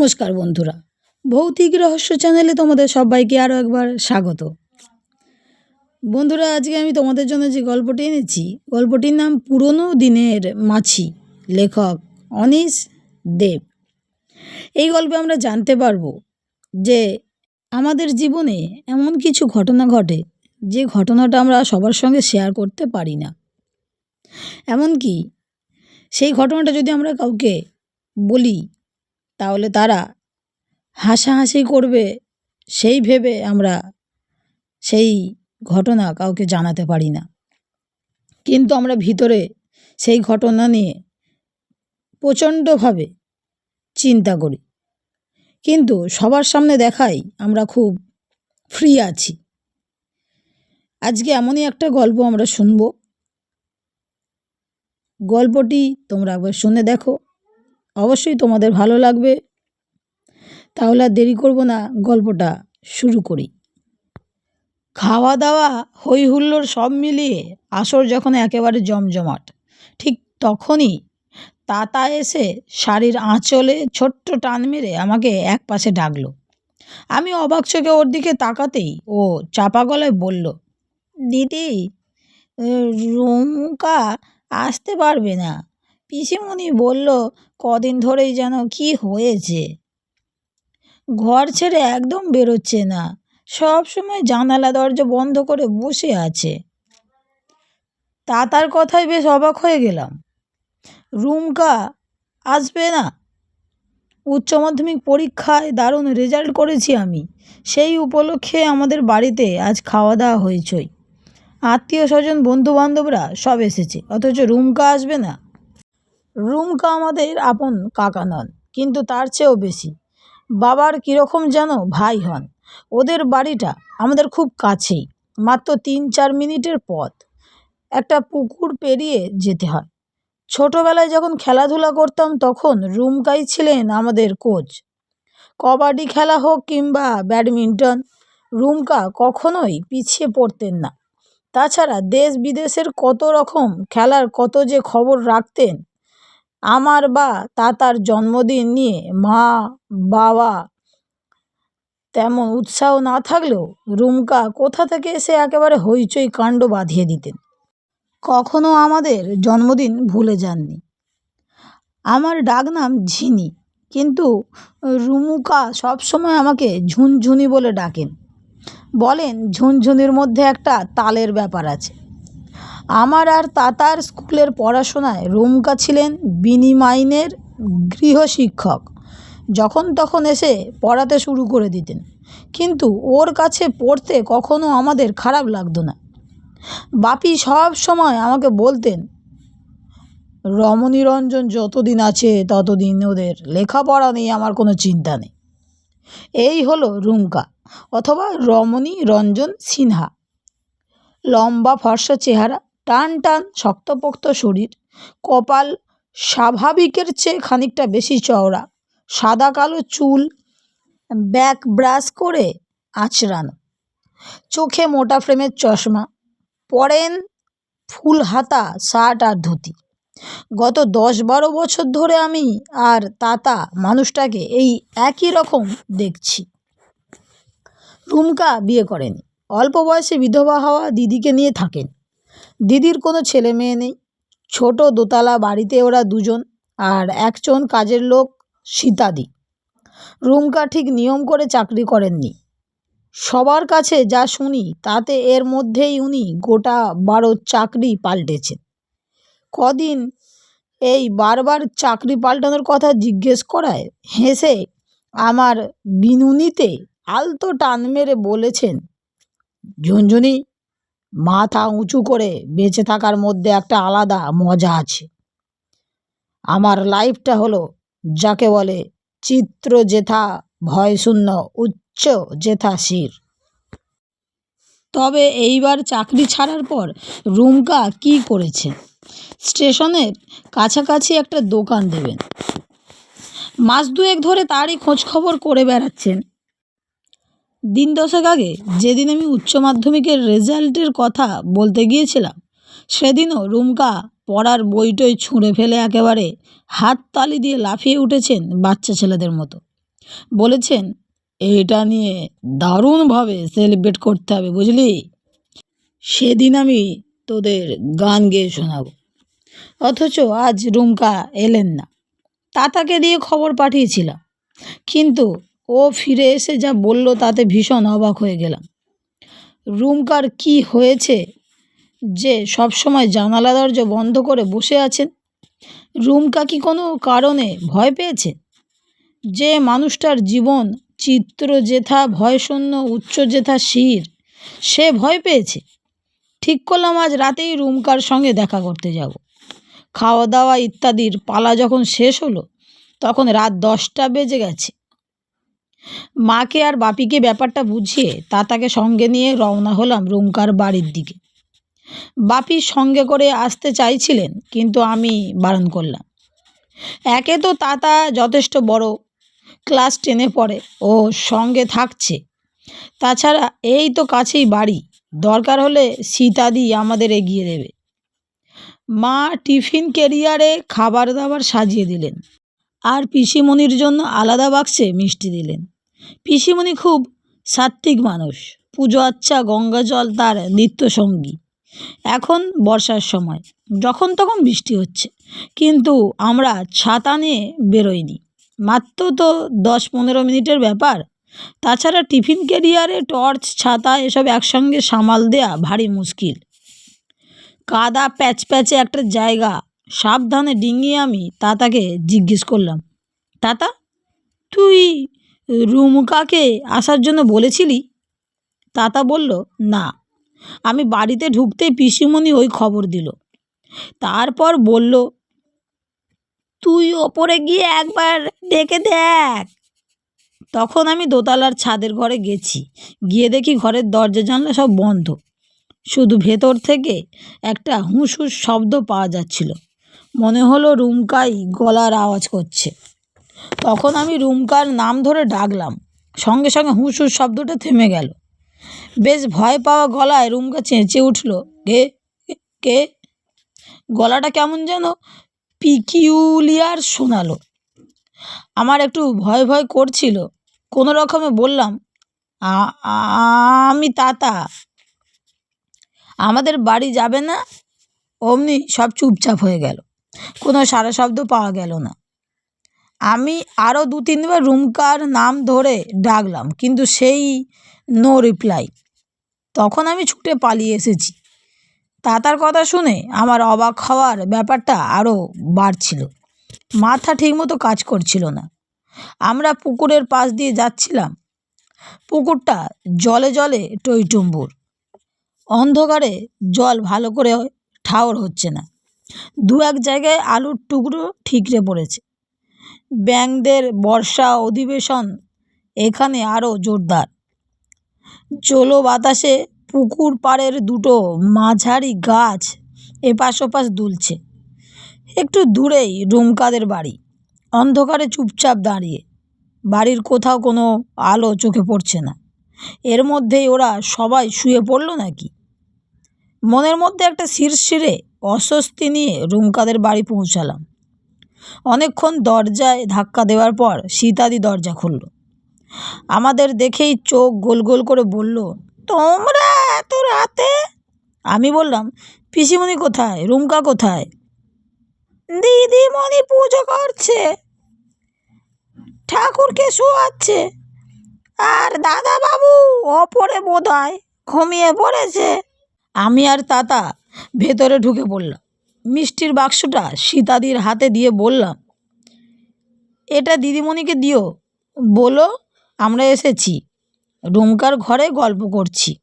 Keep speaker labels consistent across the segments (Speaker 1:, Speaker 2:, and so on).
Speaker 1: নমস্কার বন্ধুরা। ভৌতিক রহস্য চ্যানেলে তোমাদের সবাইকে আরও একবার স্বাগত। বন্ধুরা, আজকে আমি তোমাদের জন্য যে গল্পটি এনেছি, গল্পটির নাম পুরনো দিনের মাছি, লেখক অনিশ দেব। এই গল্পে আমরা জানতে পারব যে আমাদের জীবনে এমন কিছু ঘটনা ঘটে, যে ঘটনাটা আমরা সবার সঙ্গে শেয়ার করতে পারি না। এমনকি সেই ঘটনাটা যদি আমরা কাউকে বলি তাহলে তারা হাসাহাসি করবে, সেই ভেবে আমরা সেই ঘটনা কাউকে জানাতে পারি না। কিন্তু আমরা ভিতরে সেই ঘটনা নিয়ে প্রচণ্ডভাবে চিন্তা করি। কিন্তু সবার সামনে দেখাই আমরা খুব ফ্রি আছি। আজকে এমনই একটা গল্প আমরা শুনব। গল্পটি তোমরা একবার শুনে দেখো। অবশ্যই তোমাদের ভালো লাগবে। তাহলে আর দেরি করব না, গল্পটা শুরু করি। খাওয়া দাওয়া হই হুল্লোড় সব মিলিয়ে আসর যখন একেবারে জমজমাট, ঠিক তখনই তাতা এসে শাড়ির আঁচলে ছোট্ট টান মেরে আমাকে এক পাশে ডাকলো। আমি অবাক চোখে ওর দিকে তাকাতেই ও চাপা গলায় বলল, দিদি, রুমকা আসতে পারবে না। পিসিমণি বলল, কদিন ধরেই যেন কি হয়েছে? ঘর ছেড়ে একদম বেরোচ্ছে না। সব সময় জানালা দরজা বন্ধ করে বসে আছে। তাতার কথায় বেশ অবাক হয়ে গেলাম। রুমকা আসবে না? উচ্চ মাধ্যমিক পরীক্ষায় দারুণ রেজাল্ট করেছি আমি। সেই উপলক্ষে আমাদের বাড়িতে আজ খাওয়া দাওয়া হয়েছই। আত্মীয় স্বজন বন্ধু বান্ধবরা সব এসেছে। অথচ রুমকা আসবে না। রুমকা আমাদের আপন কাকা নন, কিন্তু তার চেয়েও বেশি। বাবার কীরকম যেন ভাই হন। ওদের বাড়িটা আমাদের খুব কাছেই, মাত্র তিন চার মিনিটের পথ। একটা পুকুর পেরিয়ে যেতে হয়। ছোটোবেলায় যখন খেলাধুলা করতাম তখন রুমকাই ছিলেন আমাদের কোচ। কবাডি খেলা হোক কিংবা ব্যাডমিন্টন, রুমকা কখনোই পিছিয়ে পড়তেন না। তাছাড়া দেশ বিদেশের কত রকম খেলার কত যে খবর রাখতেন আমার বা তাতার জন্মদিন নিয়ে মা, বাবা তেমন উৎসাহ না থাকলেও রুমকা কোথা থেকে এসে একেবারে হইচই কাণ্ড বাঁধিয়ে দিতেন। কখনো আমাদের জন্মদিন ভুলে যাননি। আমার ডাক নাম ঝিনি, কিন্তু রুমুকা সবসময় আমাকে ঝুনঝুনি বলে ডাকেন। বলেন, ঝুনঝুনির মধ্যে একটা তালের ব্যাপার আছে। আমার আর তাতার স্কুলের পড়াশোনায় রুমকা ছিলেন বিনিমাইনের গৃহশিক্ষক যখন তখন এসে পড়াতে শুরু করে দিতেন। কিন্তু ওর কাছে পড়তে কখনো আমাদের খারাপ লাগতো না। বাপি সব সময় আমাকে বলতেন, রমণীরঞ্জন যতদিন আছে ততদিন ওদের লেখাপড়া নিয়ে আমার কোনো চিন্তা নেই। এই হলো রুমকা অথবা রমণী রঞ্জন সিনহা। লম্বা ফর্সা চেহারা টান টান শক্তপোক্ত শরীর, কপাল স্বাভাবিকের চেয়ে খানিকটা বেশি চওড়া সাদা কালো চুল, ব্যাক ব্রাশ করে আঁচড়ানো, চোখে মোটা ফ্রেমের চশমা, পরেন ফুল হাতা, শার্ট আর ধুতি। গত দশ বারো বছর ধরে আমি আর তাতা মানুষটাকে এই একই রকম দেখছি। রুমকা বিয়ে করেনি। অল্প বয়সে বিধবা হওয়া দিদিকে নিয়ে থাকেন। দিদির কোনো ছেলে মেয়ে নেই। ছোট দোতলা বাড়িতে ওরা দুজন আর একজন কাজের লোক সীতাদি। রুমকা ঠিক নিয়ম করে চাকরি করেননি। সবার কাছে যা শুনি তাতে এর মধ্যেই উনি গোটা বারো চাকরি পাল্টেছেন। কদিন এই বারবার চাকরি পাল্টানোর কথা জিজ্ঞেস করায় হেসে আমার বিনুনিতে আলতো টান মেরে বলেছেন, ঝুনঝুনি মাথা উঁচু করে বেঁচে থাকার মধ্যে একটা আলাদা মজা আছে। আমার লাইফটা হলো যাকে বলে চিত্র জেথা ভয়শূন্য উচ্চ জেথা শির। তবে এইবার চাকরি ছাড়ার পর রুমকা কি করেছে? স্টেশনের কাছাকাছি একটা দোকান দেবেন। মাস দুয়েক ধরে তারই খোঁজ খবর করে বেড়াচ্ছেন। দিন দশেক আগে যেদিন আমি উচ্চ মাধ্যমিকের রেজাল্টের কথা বলতে গিয়েছিলাম, সেদিনও রুমকা পড়ার বইটই ছুঁড়ে ফেলে একেবারে হাততালি দিয়ে লাফিয়ে উঠেছেন বাচ্চা ছেলেদের মতো। বলেছেন, এটা নিয়ে দারুণভাবে সেলিব্রেট করতে হবে, বুঝলি? সেদিন আমি তোদের গান গেয়ে শোনাবো। অথচ আজ রুমকা এলেন না। তাতাকে দিয়ে খবর পাঠিয়েছিলাম। কিন্তু ও ফিরে এসে যা বলল তাতে ভীষণ অবাক হয়ে গেলাম। রুমকার কি হয়েছে যে সবসময় জানালা দরজা বন্ধ করে বসে আছেন? রুমকা কি কোনো কারণে ভয় পেয়েছে? যে মানুষটার জীবন চিত্র জেথা ভয়শূন্য উচ্চ জেথা শির, সে ভয় পেয়েছে? ঠিক করলাম, আজ রাতেই রুমকার সঙ্গে দেখা করতে যাব। খাওয়া দাওয়া ইত্যাদির পালা যখন শেষ হলো, তখন রাত দশটা বেজে গেছে। মাকে আর বাপিকে ব্যাপারটা বুঝিয়ে তাতাকে সঙ্গে নিয়ে রওনা হলাম রুমকার বাড়ির দিকে। বাপি সঙ্গে করে আসতে চাইছিলেন, কিন্তু আমি বারণ করলাম। একে তো তাতা যথেষ্ট বড়, ক্লাস টেনে পড়ে, ও সঙ্গে থাকছে। তাছাড়া এই তো কাছেই বাড়ি, দরকার হলে সীতাদি আমাদের এগিয়ে দেবে। মা টিফিন কেরিয়ারে খাবার দাবার সাজিয়ে দিলেন। আর পিসিমণির জন্য আলাদা বাক্সে মিষ্টি দিলেন। পিসিমণি খুব সাত্ত্বিক মানুষ। পুজো আচ্ছা গঙ্গা জল, তার নিত্যসঙ্গী। এখন বর্ষার সময়, যখন তখন বৃষ্টি হচ্ছে। কিন্তু আমরা ছাতা নিয়ে বেরোইনি। মাত্র তো দশ পনেরো মিনিটের ব্যাপার। তাছাড়া টিফিন ক্যারিয়ারে টর্চ, ছাতা এসব একসঙ্গে সামাল দেয়া ভারী মুশকিল। কাদা প্যাচ প্যাচে একটা জায়গা সাবধানে ডিঙিয়ে আমি তাতাকে জিজ্ঞেস করলাম, তাতা, তুই রুমকাকে আসার জন্য বলেছিলি? তাতা বলল, না, আমি বাড়িতে ঢুকতেই পিসিমণি ওই খবর দিল। তারপর বলল, তুই ওপরে গিয়ে একবার ডেকে দেখ। তখন আমি দোতলার ছাদের ঘরে গেছি, গিয়ে দেখি ঘরের দরজা জানলা সব বন্ধ। শুধু ভেতর থেকে একটা হুঁস শব্দ পাওয়া যাচ্ছিল। মনে হলো রুমকাই গলার আওয়াজ করছে। তখন আমি রুমকার নাম ধরে ডাকলাম। সঙ্গে সঙ্গে হুঁস হুঁস শব্দটা থেমে গেল। বেশ ভয় পাওয়া গলায় রুমকা চেঁচে উঠল, কে? কে? গলাটা কেমন যেন পিকিউলিয়ার শোনালো। আমার একটু ভয় ভয় করছিল। কোনো রকমে বললাম আমি তাতা। আমাদের বাড়ি যাবে না? অমনি সব চুপচাপ হয়ে গেল। কোনো সারা শব্দ পাওয়া গেল না। আমি আরও দু তিনবার রুমকার নাম ধরে ডাকলাম, কিন্তু সেই নো রিপ্লাই তখন আমি ছুটে পালিয়ে এসেছি। তাতার কথা শুনে আমার অবাক হওয়ার ব্যাপারটা আরও বাড়ছিল। মাথা ঠিকমতো কাজ করছিল না। আমরা পুকুরের পাশ দিয়ে যাচ্ছিলাম। পুকুরটা জলে জলে টইটুম্বুর। অন্ধকারে জল ভালো করে ঠাওর হচ্ছে না। দু এক জায়গায় আলুর টুকরো ঠিকরে পড়েছে। ব্যাঙদের বর্ষা অধিবেশন এখানে আরও জোরদার। চলো বাতাসে পুকুর পাড়ের দুটো মাঝারি গাছ এপাশ ওপাশ দুলছে। একটু দূরেই রুমকাদের বাড়ি। অন্ধকারে চুপচাপ দাঁড়িয়ে। বাড়ির কোথাও কোনো আলো চোখে পড়ছে না। এর মধ্যেই ওরা সবাই শুয়ে পড়ল নাকি? মনের মধ্যে একটা শিরশিরে অস্বস্তি নিয়ে রুমকাদের বাড়ি পৌঁছালাম। অনেকক্ষণ দরজায় ধাক্কা দেওয়ার পর সীতাদি দরজা খুলল। আমাদের দেখেই চোখ গোল গোল করে বলল, তোমরা এত রাতে? আমি বললাম, পিসিমণি কোথায়? রুমকা কোথায়? দিদিমণি পুজো করছে। ঠাকুরকে শোয়াচ্ছে। আর দাদা বাবু ওপরে বোধ হয় ঘুমিয়ে পড়েছে। আমি আর তাতা ভেতরে ঢুকে পড়লাম। মিষ্টির বাক্সটা সীতাদির হাতে দিয়ে বললাম, এটা দিদিমণিকে দিও, বলো আমরা এসেছি, রুমকার ঘরে গল্প করছি।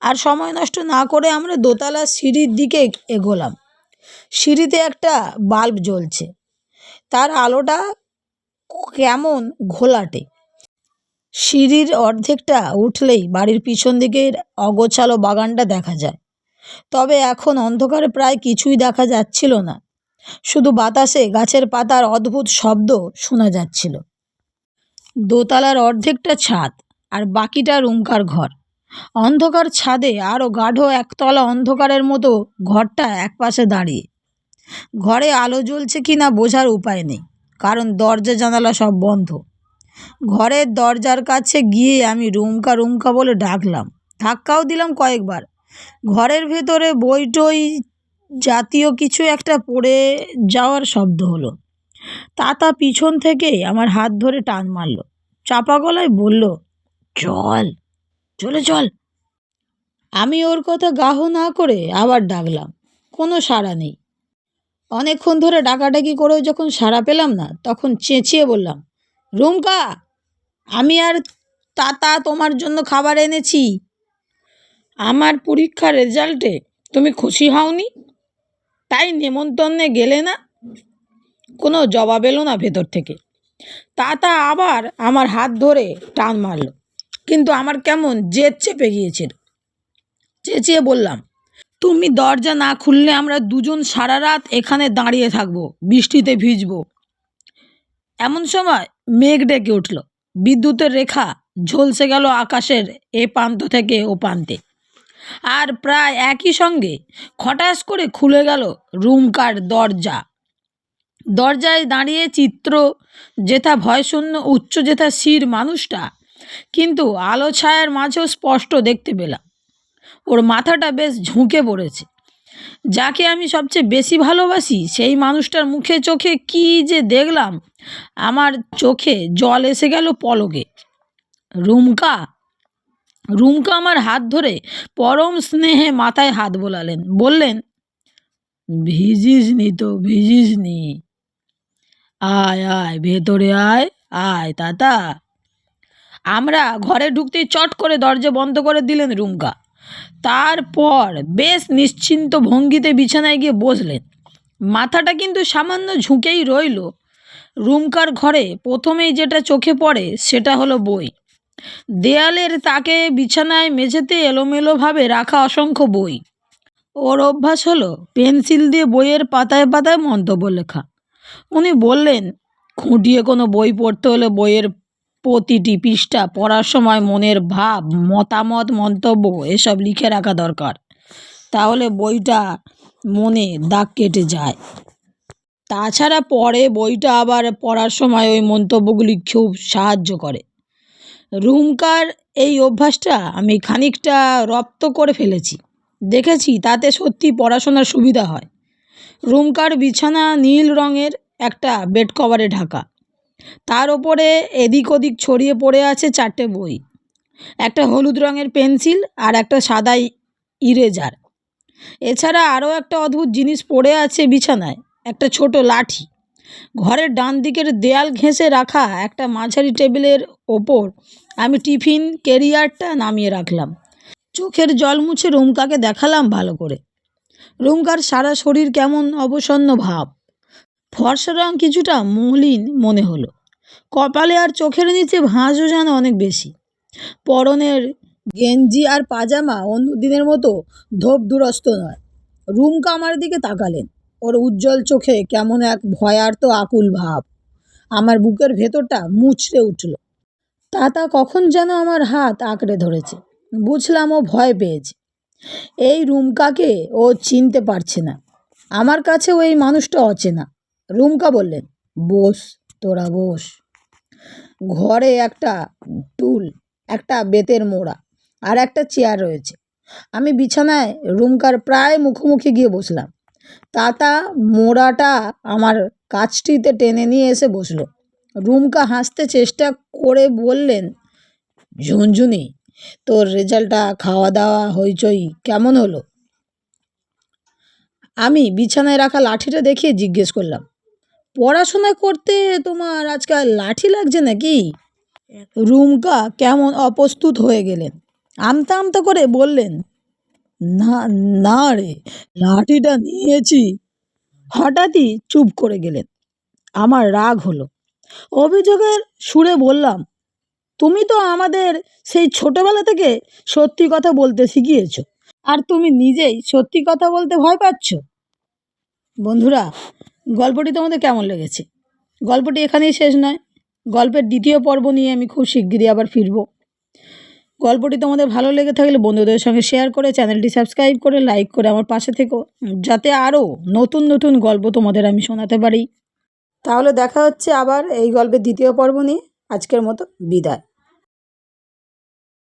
Speaker 1: আর সময় নষ্ট না করে আমরা দোতলা সিঁড়ির দিকে এগোলাম। সিঁড়িতে একটা বাল্ব জ্বলছে। তার আলোটা কেমন ঘোলাটে। সিঁড়ির অর্ধেকটা উঠলেই বাড়ির পিছন দিকের অগোছালো বাগানটা দেখা যায়। তবে এখন অন্ধকারে প্রায় কিছুই দেখা যাচ্ছিল না। শুধু বাতাসে গাছের পাতার অদ্ভুত শব্দ শোনা যাচ্ছিল। দোতলার অর্ধেকটা ছাদ আর বাকিটা রুমকার ঘর। অন্ধকার ছাদে আরও গাঢ় একতলা অন্ধকারের মতো ঘরটা একপাশে দাঁড়িয়ে। ঘরে আলো জ্বলছে কি না বোঝার উপায় নেই, কারণ দরজা জানালা সব বন্ধ। ঘরের দরজার কাছে গিয়ে আমি রুমকা রুমকা বলে ডাকলাম। ধাক্কাও দিলাম কয়েকবার। ঘরের ভেতরে বই টই জাতীয় কিছু একটা পড়ে যাওয়ার শব্দ হলো। তাতা পিছন থেকে আমার হাত ধরে টান মারলো। চাপা গলায় বলল, চল, চলে চল। আমি ওর কথা গাহ না করে আবার ডাকলাম, কোনো সাড়া নেই। অনেকক্ষণ ধরে ডাকাডাকি করেও যখন সাড়া পেলাম না, তখন চেঁচিয়ে বললাম রুমকা, আমি আর তাতা তোমার জন্য খাবার এনেছি। আমার পরীক্ষার রেজাল্টে তুমি খুশি হওনি? তাই নেমন্তন্নে গেলে না? কোনো জবাব এলো না ভেতর থেকে। তাতা আবার আমার হাত ধরে টান মারলো, কিন্তু আমার কেমন জেদ চেপে গিয়েছিল। চেঁচিয়ে বললাম, তুমি দরজা না খুললে আমরা দুজন সারা রাত এখানে দাঁড়িয়ে থাকব, বৃষ্টিতে ভিজবো। এমন সময় মেঘ ডেকে উঠল। বিদ্যুতের রেখা ঝলসে গেল আকাশের এ প্রান্ত থেকে ও প্রান্তে। আর প্রায় একই সঙ্গে খটাস করে খুলে গেল রুমকার দরজা। দরজায় দাঁড়িয়ে চিত্র যেথা ভয়শূন্য, উচ্চ যেথা শির মানুষটা, কিন্তু আলো ছায়ার মাঝেও স্পষ্ট দেখতে পেলাম। ওর মাথাটা বেশ ঝুঁকে পড়েছে। যাকে আমি সবচেয়ে বেশি ভালোবাসি, সেই মানুষটার মুখে চোখে কি যে দেখলাম আমার চোখে জল এসে গেল পলকে। রুমকা রুমকা আমার হাত ধরে পরম স্নেহে মাথায় হাত বোলালেন। বললেন ভিজিস নি তো ভিজিস নি আয় আয়, ভেতরে আয় আয়, তাতা। আমরা ঘরে ঢুকতেই চট করে দরজা বন্ধ করে দিলেন রুমকা। তারপর বেশ নিশ্চিন্ত ভঙ্গিতে বিছানায় গিয়ে বসলেন। মাথাটা কিন্তু সামান্য ঝুঁকেই রইল। রুমকার ঘরে প্রথমেই যেটা চোখে পড়ে সেটা হলো বই। দেয়ালের তাকে বিছানায় মেঝেতে এলোমেলোভাবে রাখা অসংখ্য বই। ওর অভ্যাস হলো পেন্সিল দিয়ে বইয়ের পাতায় পাতায় মন্তব্য লেখা। উনি বললেন, খুঁটিয়ে কোনো বই পড়তে হলে বইয়ের প্রতিটি পৃষ্ঠা পড়ার সময় মনের ভাব, মতামত, মন্তব্য এসব লিখে রাখা দরকার। তাহলে বইটা মনে দাগ কেটে যায়। তাছাড়া পরে বইটা আবার পড়ার সময় ওই মন্তব্যগুলি খুব সাহায্য করে। রুমকার এই অভ্যাসটা আমি খানিকটা রপ্ত করে ফেলেছি। দেখেছি, তাতে সত্যি পড়াশোনার সুবিধা হয়। রুমকার বিছানা নীল রঙের একটা বেড কভারে ঢাকা। তার ওপরে এদিক ওদিক ছড়িয়ে পড়ে আছে চারটে বই। একটা হলুদ রঙের পেন্সিল আর একটা সাদা ইরেজার। এছাড়া আরও একটা অদ্ভুত জিনিস পড়ে আছে বিছানায়। একটা ছোট লাঠি। ঘরের ডান দিকের দেয়াল ঘেঁষে রাখা একটা মাঝারি টেবিলের ওপর আমি টিফিন কেরিয়ারটা নামিয়ে রাখলাম। চোখের জল মুছে রুমকাকে দেখালাম ভালো করে। রুমকার সারা শরীর কেমন অবসন্ন ভাব। ফর্সা রং কিছুটা মলিন মনে হলো। কপালে আর চোখের নিচে ভাঁজও যেন অনেক বেশি। পরনের গেঞ্জি আর পাজামা অন্য দিনের মতো ধোপ দুরস্ত নয়। রুমকা আমার দিকে তাকালেন। ওর উজ্জ্বল চোখে কেমন এক ভয়ার্ত আকুল ভাব। আমার বুকের ভেতরটা মুচড়ে উঠল। তাতা কখন যেন আমার হাত আঁকড়ে ধরেছে। বুঝলাম ও ভয় পেয়েছে। এই রুমকাকে ও চিনতে পারছে না। আমার কাছেও এই মানুষটা অচেনা। রুমকা বললেন, বস, তোরা বস। ঘরে একটা টুল, একটা বেতের মোড়া আর একটা চেয়ার রয়েছে। আমি বিছানায় রুমকার প্রায় মুখোমুখি গিয়ে বসলাম। তাতা মোড়াটা আমার কাছটিতে টেনে নিয়ে এসে বসল। রুমকা হাসতে চেষ্টা করে বললেন, ঝুনঝুনি, তোর রেজাল্টটা খাওয়া দাওয়া হইচই কেমন হলো? আমি বিছানায় রাখা লাঠিটা দেখিয়ে জিজ্ঞেস করলাম, পড়াশোনা করতে তোমার আজকাল লাঠি লাগছে নাকি? রুমকা কেমন অপ্রস্তুত হয়ে গেলেন, আমতা আমতা করে বললেন না না রে, লাঠিটা নিয়েছি। হঠাৎই চুপ করে গেলেন। আমার রাগ হলো। অভিযোগের সুরে বললাম, তুমি তো আমাদের সেই ছোটবেলা থেকে সত্যি কথা বলতে শিখিয়েছ, আর তুমি নিজেই সত্যি কথা বলতে ভয় পাচ্ছ? বন্ধুরা, গল্পটি তোমাদের কেমন লেগেছে? গল্পটি এখানেই শেষ নয়। গল্পের দ্বিতীয় পর্ব নিয়ে আমি খুব শিগগিরই আবার ফিরব। গল্পটি তোমাদের ভালো লেগে থাকলে বন্ধুদের সঙ্গে শেয়ার করে চ্যানেলটি সাবস্ক্রাইব করে লাইক করে আমার পাশে থেকো, যাতে আরও নতুন নতুন গল্প তোমাদের আমি শোনাতে পারি।
Speaker 2: তাহলে দেখা হচ্ছে আবার এই গল্পের দ্বিতীয় পর্ব নিয়ে। আজকের মতো বিদায়।